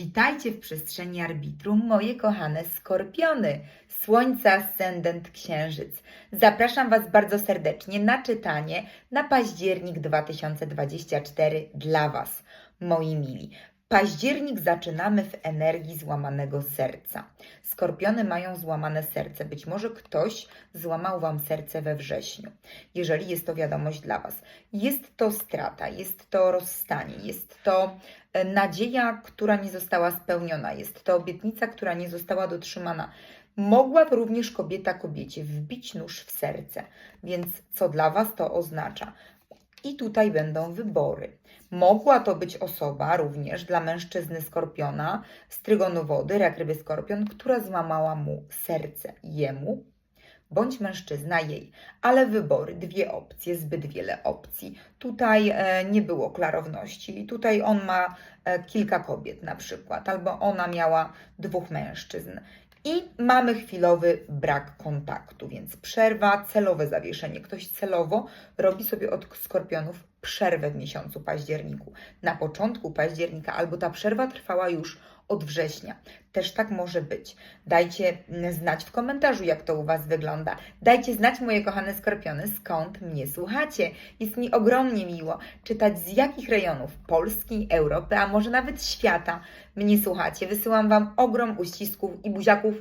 Witajcie w przestrzeni arbitrum, moje kochane skorpiony, Słońce, Ascendent, Księżyc. Zapraszam Was bardzo serdecznie na czytanie na październik 2024 dla Was, moi mili. Październik zaczynamy w energii złamanego serca. Skorpiony mają złamane serce. Być może ktoś złamał Wam serce we wrześniu, jeżeli jest to wiadomość dla Was. Jest to strata, jest to rozstanie, jest to e, nadzieja, która nie została spełniona, jest to obietnica, która nie została dotrzymana. Mogła również kobieta kobiecie wbić nóż w serce, więc co dla Was to oznacza? I tutaj będą wybory. Mogła to być osoba również dla mężczyzny skorpiona z trygonu wody, rak ryby skorpion, która złamała mu serce jemu, bądź mężczyzna jej. Ale wybory, dwie opcje, zbyt wiele opcji. Tutaj e, nie było klarowności. Tutaj on ma e, kilka kobiet na przykład, albo ona miała dwóch mężczyzn. I mamy chwilowy brak kontaktu, więc przerwa, celowe zawieszenie. Ktoś celowo robi sobie od skorpionów przerwę w miesiącu październiku. Na początku października, albo ta przerwa trwała już od września. Też tak może być. Dajcie znać w komentarzu, jak to u Was wygląda. Dajcie znać, moje kochane skorpiony, skąd mnie słuchacie. Jest mi ogromnie miło czytać, z jakich rejonów Polski, Europy, a może nawet świata mnie słuchacie. Wysyłam Wam ogrom uścisków i buziaków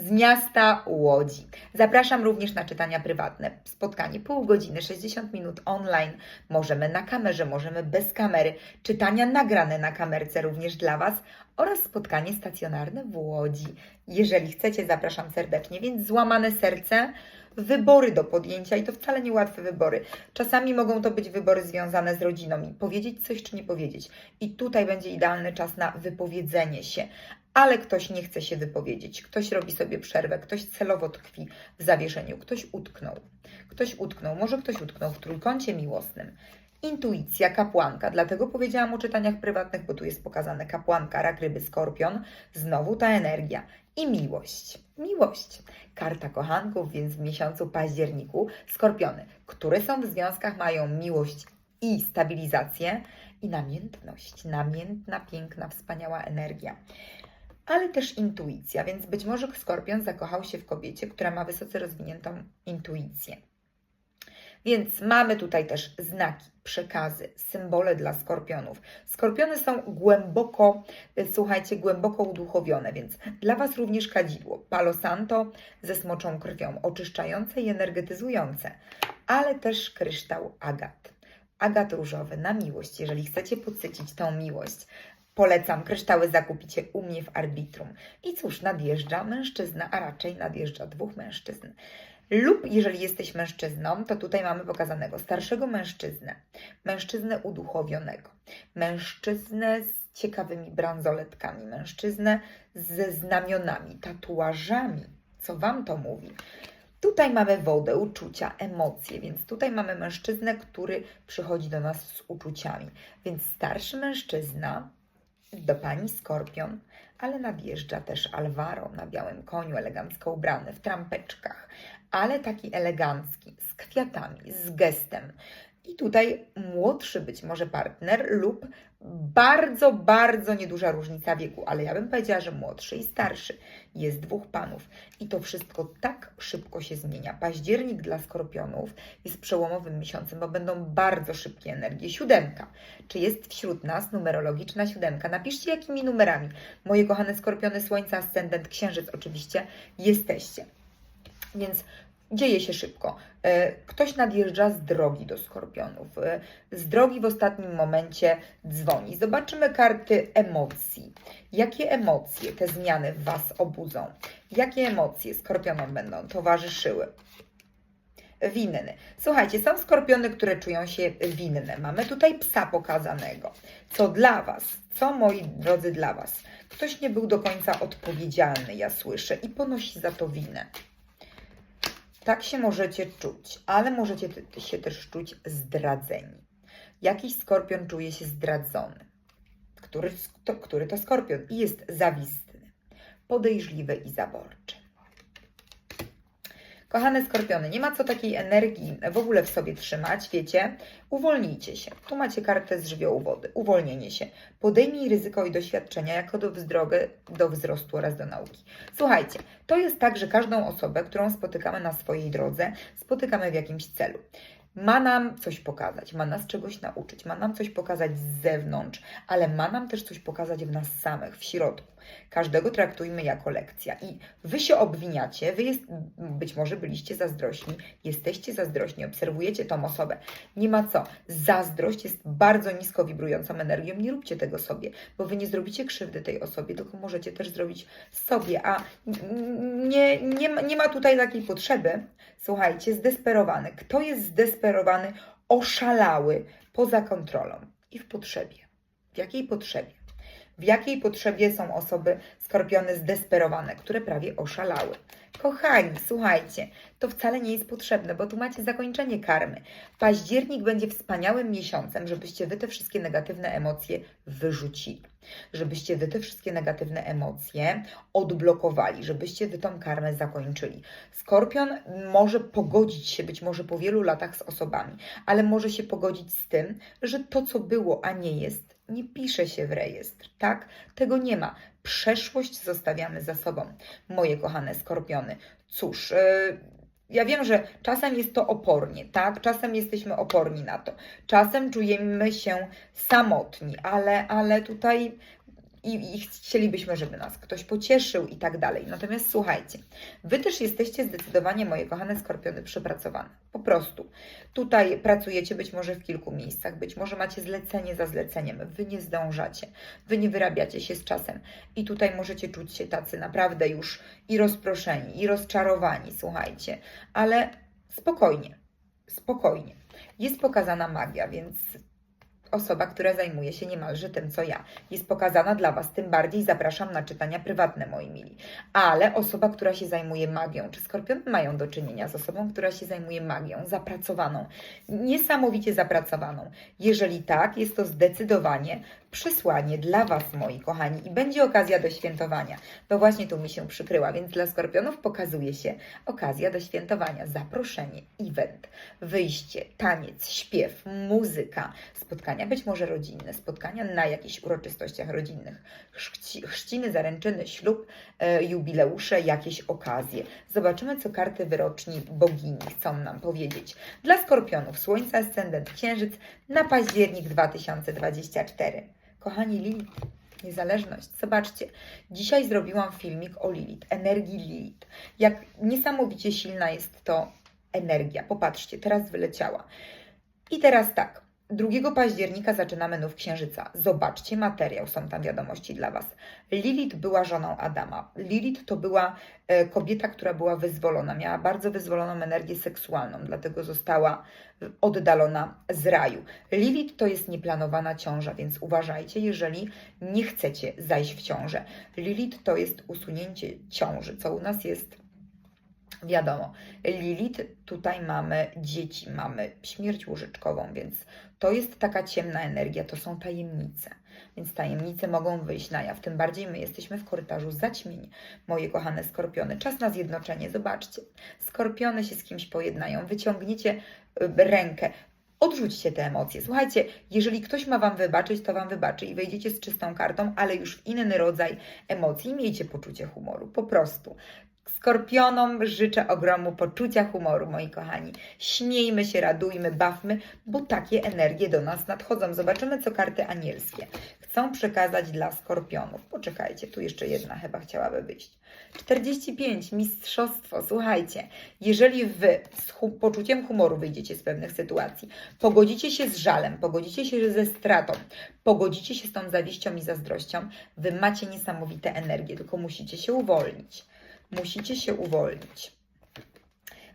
z miasta Łodzi. Zapraszam również na czytania prywatne. Spotkanie pół godziny, 60 minut online. Możemy na kamerze, możemy bez kamery. Czytania nagrane na kamerce również dla Was oraz spotkanie stacjonarne w Łodzi. Jeżeli chcecie, zapraszam serdecznie. Więc złamane serce, wybory do podjęcia i to wcale nie łatwe wybory. Czasami mogą to być wybory związane z rodziną i powiedzieć coś czy nie powiedzieć. I tutaj będzie idealny czas na wypowiedzenie się ale ktoś nie chce się wypowiedzieć, ktoś robi sobie przerwę, ktoś celowo tkwi w zawieszeniu, ktoś utknął. Ktoś utknął, może ktoś utknął w trójkącie miłosnym. Intuicja, kapłanka, dlatego powiedziałam o czytaniach prywatnych, bo tu jest pokazane kapłanka, rak, ryby, skorpion, znowu ta energia i miłość. Miłość. Karta kochanków, więc w miesiącu październiku skorpiony, które są w związkach, mają miłość i stabilizację i namiętność. Namiętna, piękna, wspaniała energia ale też intuicja, więc być może skorpion zakochał się w kobiecie, która ma wysoce rozwiniętą intuicję. Więc mamy tutaj też znaki, przekazy, symbole dla skorpionów. Skorpiony są głęboko, y, słuchajcie, głęboko uduchowione, więc dla Was również kadzidło. Palo Santo ze smoczą krwią, oczyszczające i energetyzujące, ale też kryształ agat. Agat różowy na miłość, jeżeli chcecie podsycić tą miłość. Polecam, kryształy zakupicie u mnie w arbitrum. I cóż, nadjeżdża mężczyzna, a raczej nadjeżdża dwóch mężczyzn. Lub jeżeli jesteś mężczyzną, to tutaj mamy pokazanego starszego mężczyznę, mężczyznę uduchowionego, mężczyznę z ciekawymi bransoletkami, mężczyznę ze znamionami, tatuażami. Co Wam to mówi? Tutaj mamy wodę, uczucia, emocje, więc tutaj mamy mężczyznę, który przychodzi do nas z uczuciami. Więc starszy mężczyzna do pani Skorpion, ale nadjeżdża też Alvaro na białym koniu, elegancko ubrany, w trampeczkach, ale taki elegancki, z kwiatami, z gestem. I tutaj młodszy być może partner lub bardzo, bardzo nieduża różnica wieku, ale ja bym powiedziała, że młodszy i starszy. Jest dwóch panów i to wszystko tak szybko się zmienia. Październik dla skorpionów jest przełomowym miesiącem, bo będą bardzo szybkie energie. Siódemka. Czy jest wśród nas numerologiczna siódemka? Napiszcie jakimi numerami. Moje kochane skorpiony, słońce, ascendent, księżyc oczywiście jesteście. Więc dzieje się szybko. E, Ktoś nadjeżdża z drogi do skorpionów. E, Z drogi w ostatnim momencie dzwoni. Zobaczymy karty emocji. Jakie emocje te zmiany w Was obudzą? Jakie emocje skorpionom będą towarzyszyły? Winny. Słuchajcie, są skorpiony, które czują się winne. Mamy tutaj psa pokazanego. Co dla Was? Co moi drodzy dla Was? Ktoś nie był do końca odpowiedzialny, ja słyszę, i ponosi za to winę. Tak się możecie czuć, ale możecie się też czuć zdradzeni. Jakiś skorpion czuje się zdradzony. Który który to skorpion i jest zawistny, podejrzliwy i zaborczy. Kochane skorpiony, nie ma co takiej energii w ogóle w sobie trzymać, wiecie? Uwolnijcie się. Tu macie kartę z żywiołu wody. Uwolnienie się. Podejmij ryzyko i doświadczenia jako do drogę do wzrostu oraz do nauki. Słuchajcie, to jest tak, że każdą osobę, którą spotykamy na swojej drodze, spotykamy w jakimś celu. Ma nam coś pokazać, ma nas czegoś nauczyć, ma nam coś pokazać z zewnątrz, ale ma nam też coś pokazać w nas samych, w środku. Każdego traktujmy jako lekcja i wy się obwiniacie, wy jest, być może byliście zazdrośni, jesteście zazdrośni, obserwujecie tą osobę. Nie ma co. Zazdrość jest bardzo nisko wibrującą energią. Nie róbcie tego sobie, bo wy nie zrobicie krzywdy tej osobie, tylko możecie też zrobić sobie, a nie, nie, ma, nie ma tutaj takiej potrzeby. Słuchajcie, zdesperowany. Kto jest zdesperowany, oszalały, poza kontrolą i w potrzebie? W jakiej potrzebie? W jakiej potrzebie są osoby skorpiony zdesperowane, które prawie oszalały? Kochani, słuchajcie, to wcale nie jest potrzebne, bo tu macie zakończenie karmy. Październik będzie wspaniałym miesiącem, żebyście wy te wszystkie negatywne emocje wyrzucili. Żebyście wy te wszystkie negatywne emocje odblokowali, żebyście wy tą karmę zakończyli. Skorpion może pogodzić się być może po wielu latach z osobami, ale może się pogodzić z tym, że to, co było, a nie jest, nie pisze się w rejestr, tak? Tego nie ma. Przeszłość zostawiamy za sobą, moje kochane skorpiony. Cóż, yy, ja wiem, że czasem jest to opornie, tak? Czasem jesteśmy oporni na to. Czasem czujemy się samotni, ale, ale tutaj i, i chcielibyśmy, żeby nas ktoś pocieszył i tak dalej. Natomiast słuchajcie, Wy też jesteście zdecydowanie, moje kochane skorpiony, przepracowane. Po prostu. Tutaj pracujecie być może w kilku miejscach, być może macie zlecenie za zleceniem, Wy nie zdążacie, Wy nie wyrabiacie się z czasem i tutaj możecie czuć się tacy naprawdę już i rozproszeni, i rozczarowani, słuchajcie, ale spokojnie, spokojnie. Jest pokazana magia, więc osoba, która zajmuje się niemalże tym, co ja. Jest pokazana dla Was, tym bardziej zapraszam na czytania prywatne, moi mili. Ale osoba, która się zajmuje magią, czy skorpiony mają do czynienia z osobą, która się zajmuje magią, zapracowaną, niesamowicie zapracowaną? Jeżeli tak, jest to zdecydowanie przesłanie dla Was, moi kochani, i będzie okazja do świętowania. To właśnie tu mi się przykryła, więc dla skorpionów pokazuje się okazja do świętowania, zaproszenie, event, wyjście, taniec, śpiew, muzyka, spotkania być może rodzinne, spotkania na jakichś uroczystościach rodzinnych, chrzci, chrzciny, zaręczyny, ślub, e, jubileusze, jakieś okazje. Zobaczymy, co karty wyroczni bogini chcą nam powiedzieć. Dla skorpionów Słońce, Ascendent, Księżyc na październik 2024. Kochani Lilith, niezależność. Zobaczcie, dzisiaj zrobiłam filmik o Lilith, energii Lilith. Jak niesamowicie silna jest to energia. Popatrzcie, teraz wyleciała. I teraz tak. 2 października zaczynamy nów księżyca. Zobaczcie materiał, są tam wiadomości dla Was. Lilith była żoną Adama. Lilith to była e, kobieta, która była wyzwolona, miała bardzo wyzwoloną energię seksualną, dlatego została oddalona z raju. Lilith to jest nieplanowana ciąża, więc uważajcie, jeżeli nie chcecie zajść w ciążę. Lilith to jest usunięcie ciąży, co u nas jest Wiadomo, Lilith, tutaj mamy dzieci, mamy śmierć łożyczkową, więc to jest taka ciemna energia, to są tajemnice. Więc tajemnice mogą wyjść na jaw. Tym bardziej my jesteśmy w korytarzu zaćmień, moje kochane skorpiony. Czas na zjednoczenie. Zobaczcie, skorpiony się z kimś pojednają. Wyciągniecie y, rękę. Odrzućcie te emocje. Słuchajcie, jeżeli ktoś ma Wam wybaczyć, to Wam wybaczy i wejdziecie z czystą kartą, ale już w inny rodzaj emocji. Miejcie poczucie humoru, po prostu. Skorpionom życzę ogromu poczucia humoru, moi kochani. Śmiejmy się, radujmy, bawmy, bo takie energie do nas nadchodzą. Zobaczymy, co karty anielskie chcą przekazać dla skorpionów. Poczekajcie, tu jeszcze jedna chyba chciałaby wyjść. 45, mistrzostwo. Słuchajcie, jeżeli wy z hu poczuciem humoru wyjdziecie z pewnych sytuacji, pogodzicie się z żalem, pogodzicie się ze stratą, pogodzicie się z tą zawiścią i zazdrością, wy macie niesamowite energie, tylko musicie się uwolnić. Musicie się uwolnić.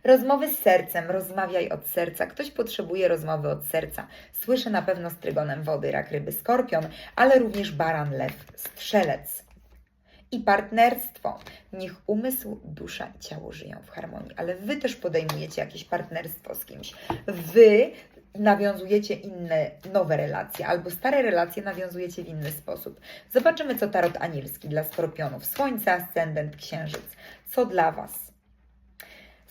Rozmowy z sercem, rozmawiaj od serca. Ktoś potrzebuje rozmowy od serca. Słyszę na pewno z trygonem wody, rak, ryby, skorpion, ale również baran, lew, strzelec. I partnerstwo. Niech umysł, dusza ciało żyją w harmonii, ale wy też podejmujecie jakieś partnerstwo z kimś. Wy nawiązujecie inne, nowe relacje, albo stare relacje nawiązujecie w inny sposób. Zobaczymy, co tarot anielski dla skorpionów. Słońce, ascendent, księżyc. Co dla Was?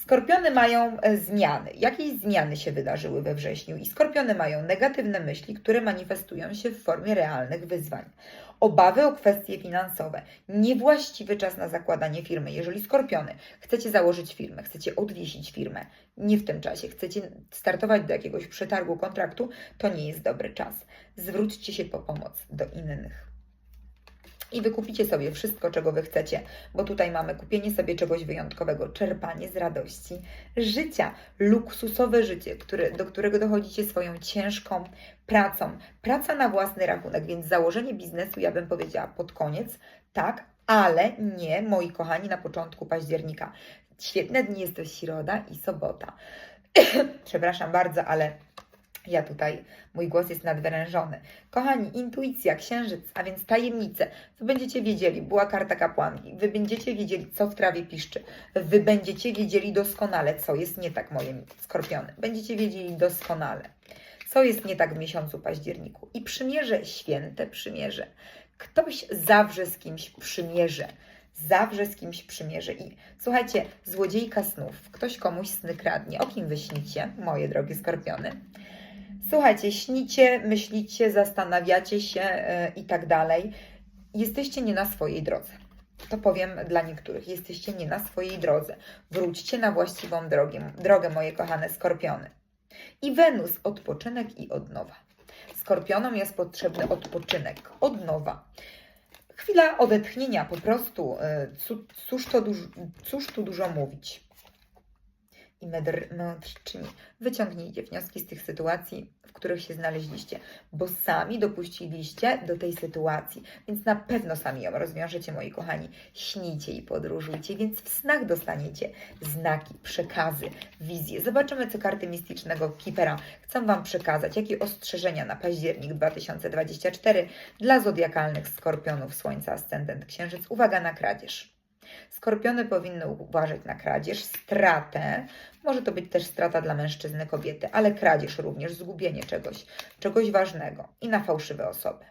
Skorpiony mają e, zmiany. Jakieś zmiany się wydarzyły we wrześniu i skorpiony mają negatywne myśli, które manifestują się w formie realnych wyzwań. Obawy o kwestie finansowe, niewłaściwy czas na zakładanie firmy. Jeżeli skorpiony chcecie założyć firmę, chcecie odwiesić firmę, nie w tym czasie, chcecie startować do jakiegoś przetargu kontraktu, to nie jest dobry czas. Zwróćcie się po pomoc do innych i wykupicie sobie wszystko, czego Wy chcecie, bo tutaj mamy kupienie sobie czegoś wyjątkowego, czerpanie z radości życia, luksusowe życie, które, do którego dochodzicie swoją ciężką pracą. Praca na własny rachunek, więc założenie biznesu, ja bym powiedziała pod koniec, tak, ale nie, moi kochani, na początku października. Świetne dni jest to środa i sobota. Przepraszam bardzo, ale ja tutaj, mój głos jest nadwyrężony. Kochani, intuicja, księżyc, a więc tajemnice. Wy będziecie wiedzieli, była karta kapłanki. Wy będziecie wiedzieli, co w trawie piszczy. Wy będziecie wiedzieli doskonale, co jest nie tak, moje skorpiony. Będziecie wiedzieli doskonale, co jest nie tak w miesiącu październiku. I przymierze, święte przymierze. Ktoś zawrze z kimś przymierze. Zawrze z kimś przymierze. I słuchajcie, złodziejka snów. Ktoś komuś sny kradnie. O kim wy śnicie, moje drogie skorpiony? Słuchajcie, śnicie, myślicie, zastanawiacie się yy, i tak dalej. Jesteście nie na swojej drodze. To powiem dla niektórych. Jesteście nie na swojej drodze. Wróćcie na właściwą drogę, drogę moje kochane skorpiony. I Wenus, odpoczynek i odnowa. Skorpionom jest potrzebny odpoczynek, odnowa. Chwila odetchnienia, po prostu. cu- Cóż, to duż, cóż tu dużo mówić i mędrczyni. Wyciągnijcie wnioski z tych sytuacji, w których się znaleźliście, bo sami dopuściliście do tej sytuacji, więc na pewno sami ją rozwiążecie, moi kochani. Śnijcie i podróżujcie, więc w snach dostaniecie znaki, przekazy, wizje. Zobaczymy, co karty mistycznego Kipera chcą Wam przekazać, jakie ostrzeżenia na październik 2024 dla zodiakalnych skorpionów Słońca, Ascendent, Księżyc. Uwaga na kradzież. Skorpiony powinny uważać na kradzież, stratę. Może to być też strata dla mężczyzny, kobiety, ale kradzież również, zgubienie czegoś, czegoś ważnego i na fałszywe osoby.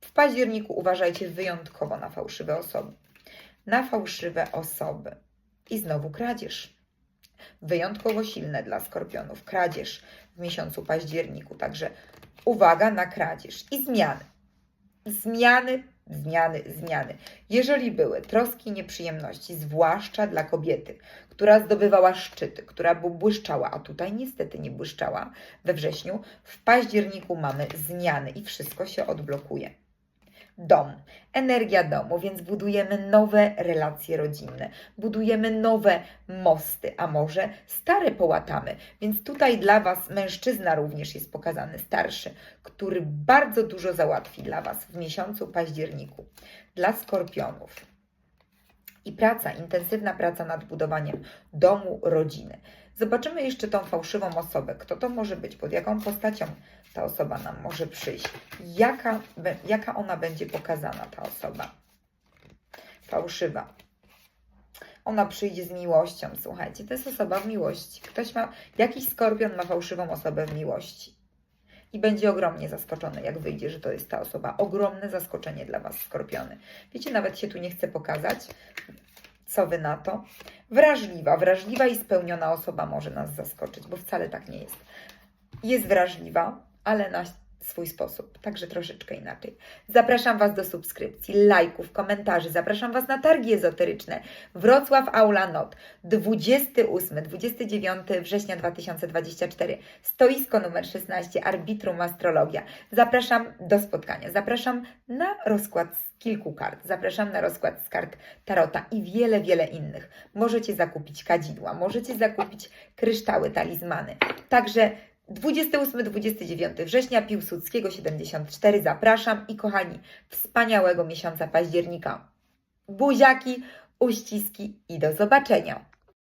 W październiku uważajcie wyjątkowo na fałszywe osoby. Na fałszywe osoby. I znowu kradzież. Wyjątkowo silne dla skorpionów. Kradzież w miesiącu październiku. Także uwaga na kradzież i zmiany. Zmiany, zmiany, zmiany. Jeżeli były troski, nieprzyjemności, zwłaszcza dla kobiety, która zdobywała szczyty, która błyszczała, a tutaj niestety nie błyszczała we wrześniu, w październiku mamy zmiany i wszystko się odblokuje. Dom, energia domu, więc budujemy nowe relacje rodzinne, budujemy nowe mosty, a może stare połatamy. Więc tutaj dla Was mężczyzna również jest pokazany, starszy, który bardzo dużo załatwi dla Was w miesiącu październiku. Dla skorpionów. I praca, intensywna praca nad budowaniem domu, rodziny. Zobaczymy jeszcze tą fałszywą osobę. Kto to może być? Pod jaką postacią ta osoba nam może przyjść? Jaka, jaka ona będzie pokazana, ta osoba? Fałszywa. Ona przyjdzie z miłością, słuchajcie. To jest osoba w miłości. Ktoś ma, jakiś skorpion ma fałszywą osobę w miłości. I będzie ogromnie zaskoczony, jak wyjdzie, że to jest ta osoba. Ogromne zaskoczenie dla Was, skorpiony. Wiecie, nawet się tu nie chcę pokazać. Co Wy na to? Wrażliwa, wrażliwa i spełniona osoba może nas zaskoczyć, bo wcale tak nie jest. Jest wrażliwa, ale na swój sposób, także troszeczkę inaczej. Zapraszam Was do subskrypcji, lajków, komentarzy. Zapraszam Was na targi ezoteryczne. Wrocław Aula Not, 28-29 września 2024. Stoisko numer 16, Arbitrum Astrologia. Zapraszam do spotkania. Zapraszam na rozkład z kilku kart. Zapraszam na rozkład z kart Tarota i wiele, wiele innych. Możecie zakupić kadzidła, możecie zakupić kryształy, talizmany. Także 28-29 września Piłsudskiego 74 zapraszam i kochani, wspaniałego miesiąca października. Buziaki, uściski i do zobaczenia.